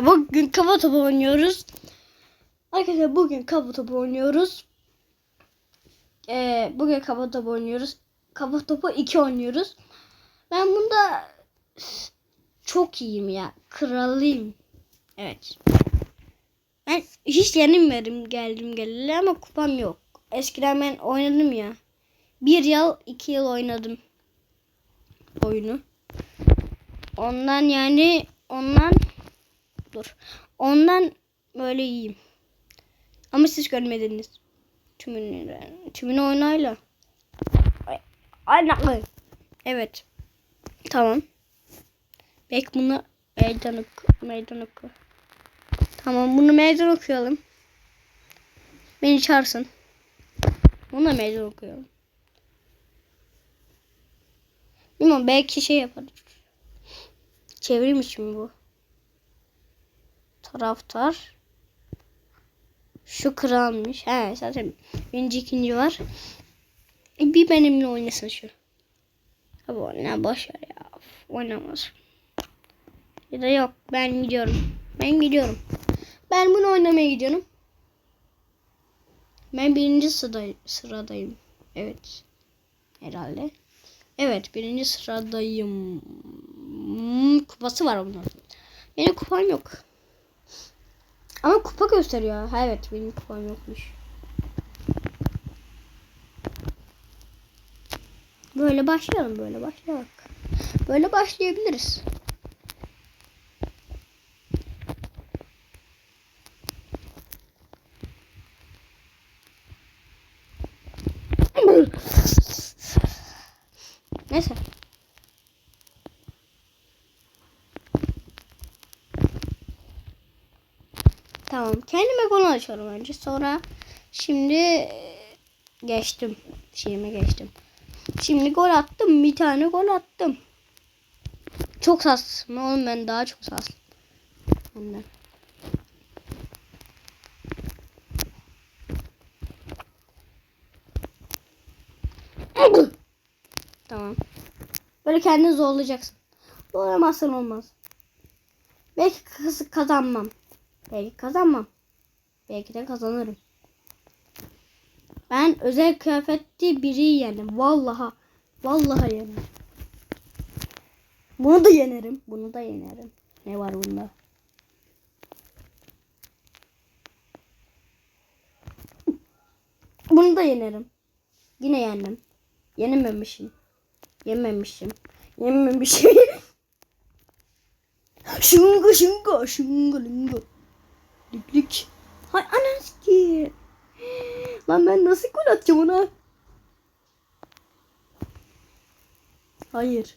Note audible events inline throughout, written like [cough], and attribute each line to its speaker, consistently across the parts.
Speaker 1: Arkadaşlar bugün kafa topu oynuyoruz. Arkadaşlar bugün kafa topu oynuyoruz. Ee, bugün kafa topu oynuyoruz. Kafa topu 2 oynuyoruz. Ben bunda çok iyiyim ya. Kralıyım. Evet. Ben hiç yenilmedim geldim geleli ama kupam yok. Eskiden ben oynadım ya. Bir yıl iki yıl oynadım oyunu. Ondan yani ondan dur. Ondan böyle iyiyim. Ama siz görmediniz. Tümünü, tümünü oynayla. Ay, Aynen. Evet. Tamam. Bek bunu meydan oku. Meydan oku. Tamam bunu meydan okuyalım. Beni çağırsın. Bunu da meydan okuyalım. Bilmiyorum belki şey yaparız. Çevrim için bu. Taraftar. Şu kralmış. He zaten birinci ikinci var. E, bir benimle oynasın şu. Abi oyna boş ya. Oynamaz. Ya da yok ben gidiyorum. Ben gidiyorum. Ben bunu oynamaya gidiyorum. Ben birinci sıradayım. Evet. Herhalde. Evet birinci sıradayım. Hmm, kupası var bunun. Benim kupam yok. Ama kupa gösteriyor. Ha, evet benim kupam yokmuş. Böyle başlayalım böyle başlayalım. Böyle başlayabiliriz. Neyse. Tamam. Kendime konu açıyorum önce. Sonra şimdi e, geçtim. Şeyime geçtim. Şimdi gol attım. Bir tane gol attım. Çok saslım. Oğlum ben daha çok saslım. Ondan. [coughs] Tamam. Böyle kendini zorlayacaksın. Zorlamazsan olmaz. Belki kazanmam. Belki kazanmam. Belki de kazanırım. Ben özel kıyafetli biri yendim. Vallaha. Vallahi yendim. Bunu da yenerim. Bunu da yenerim. Ne var bunda? Bunu da yenerim. Yine yendim. Yenememişim. Yememişim. Yememişim. [laughs] şunga şunga şunga linga. Lik lik. Hay anas ki. Lan ben nasıl gol atacağım ona? Hayır.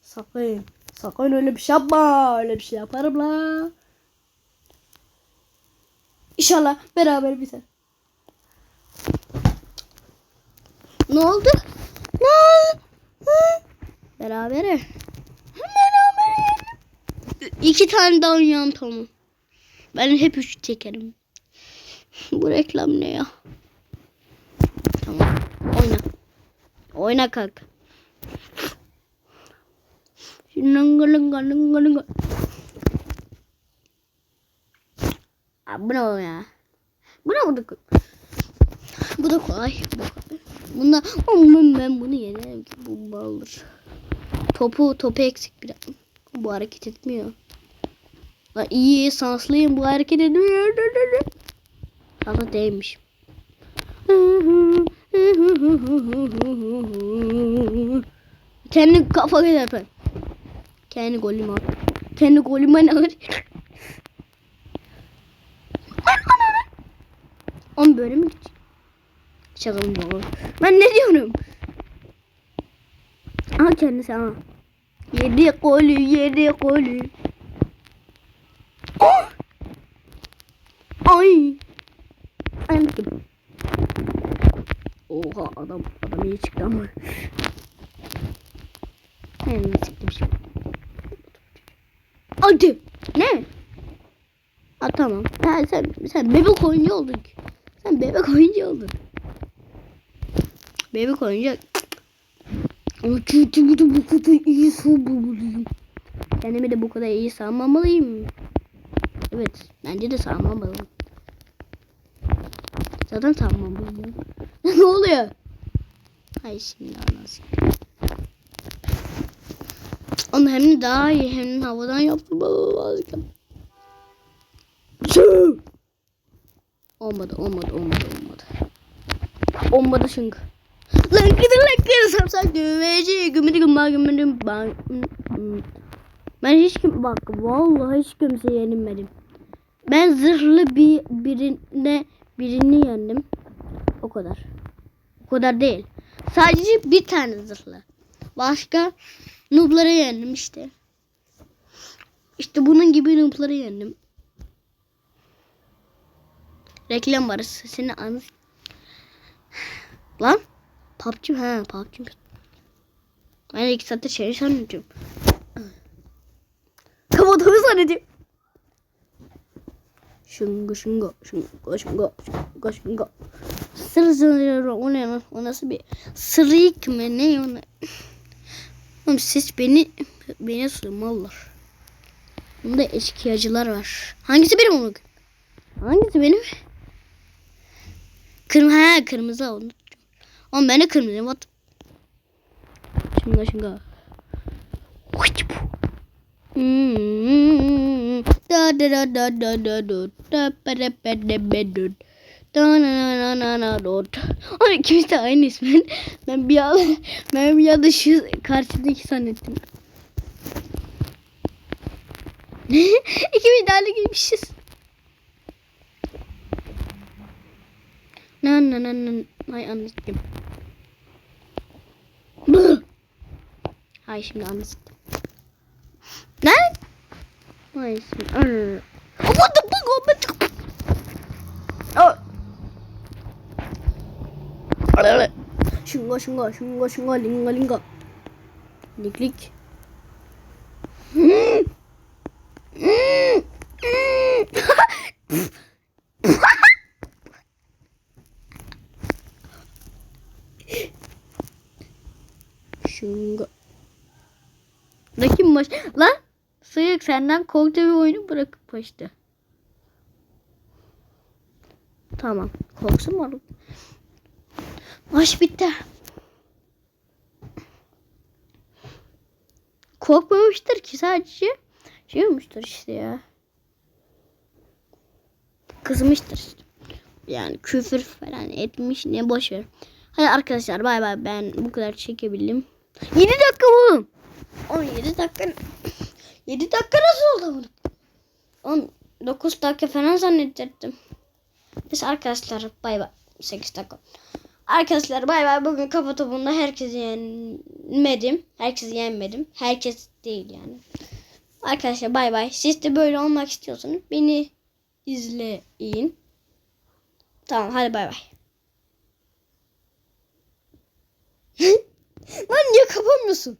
Speaker 1: Sakın. Sakın öyle bir şey yapma. Öyle bir şey yaparım la. İnşallah beraber biter. Ne oldu? Ne oldu? Hı? Berabere. Berabere. İki tane daha oynayalım tamam. Ben hep üç çekerim. Bu reklam ne ya? Tamam. Oyna. Oyna kalk. Bu ne o ya? Bu ne da Bu da kolay. Bu da kolay. Bunda ben bunu yenerim ki bu alır. Topu topu eksik biraz. Bu hareket etmiyor. Lan iyi sanslıyım bu hareket etmiyor. Sana değmiş. Kendi kafa yapar. Kendi golümü at. Kendi golümü ne alır? On böyle mi gidecek? Şakalım baba. Ben ne diyorum? Aha kendisi aha. Yedi golü yedi golü. Oh! Ay. Anladım. Oha adam adam iyi çıktı ama. Hem iyi çıktı bir şey. Hadi. Ne? Ha tamam. Ha, sen sen bebek oyuncu oldun. Sen bebek oyuncu oldun. Bebek oyuncu. Ama çünkü de bu kadar iyi sanmamalıyım. Kendimi de bu kadar iyi sanmamalıyım. Evet. Bence de sarma balon. Zaten sarma balon. ne oluyor? Hayır şimdi anlasın. Onu hem daha iyi hem havadan lazım. Tüh! Olmadı, olmadı, olmadı, olmadı. Olmadı çünkü. Lan kıdı lan kıdı sarımsak düğmeci gümüdü gümba gümüdü ben ben hiç kim bak vallahi hiç kimse yenilmedim. Ben zırhlı bir birine birini yendim. O kadar. O kadar değil. Sadece bir tane zırhlı. Başka noob'ları yendim işte. İşte bunun gibi noob'ları yendim. Reklam var. Seni anı... Lan. PUBG ha PUBG. Ben iki saatte şey sanıyorum. Kapatamı zannediyorum. Şunga şunga şunga şunga şunga şunga. Sır sır o ne lan? O nasıl bir sırık mı ne o ne? Oğlum siz beni beni sığmallar. Bunda eşkıyacılar var. Hangisi benim onu? Hangisi benim? Kırmızı ha kırmızı onu. Oğlum ben de kırmızıyım at. Şunga şunga. Hmm. Oğlum ikimiz de aynı ismin. Ben bir an ben bir anda şu karşıdaki zannettim. ikimiz de aynı giymişiz. Na na na na. Ay anlattım. Ay şimdi anlattım. Ne? Ay şimdi. Arr. What the fuck? Oh, but- Oh. Şunga şunga şunga şunga linga linga. Lik lik. Şunga. Rakip baş... Lan! Sıyık senden korktu bir oyunu bırakıp kaçtı. Tamam. Korksun mu oğlum? Maç bitti. Korkmamıştır ki sadece şey olmuştur işte ya. Kızmıştır işte. Yani küfür falan etmiş ne boş ver. Hadi arkadaşlar bay bay ben bu kadar çekebildim. 7 dakika bu. 17 dakika. 7 dakika nasıl oldu bunu? 19 dakika falan zannedecektim. Biz arkadaşlar bay bay. 8 dakika. Arkadaşlar bay bay. Bugün kafa topunda herkesi yenmedim. Herkesi yenmedim. Herkes değil yani. Arkadaşlar bay bay. Siz de böyle olmak istiyorsanız beni izleyin. Tamam hadi bay bay. [laughs] Lan niye kapamıyorsun?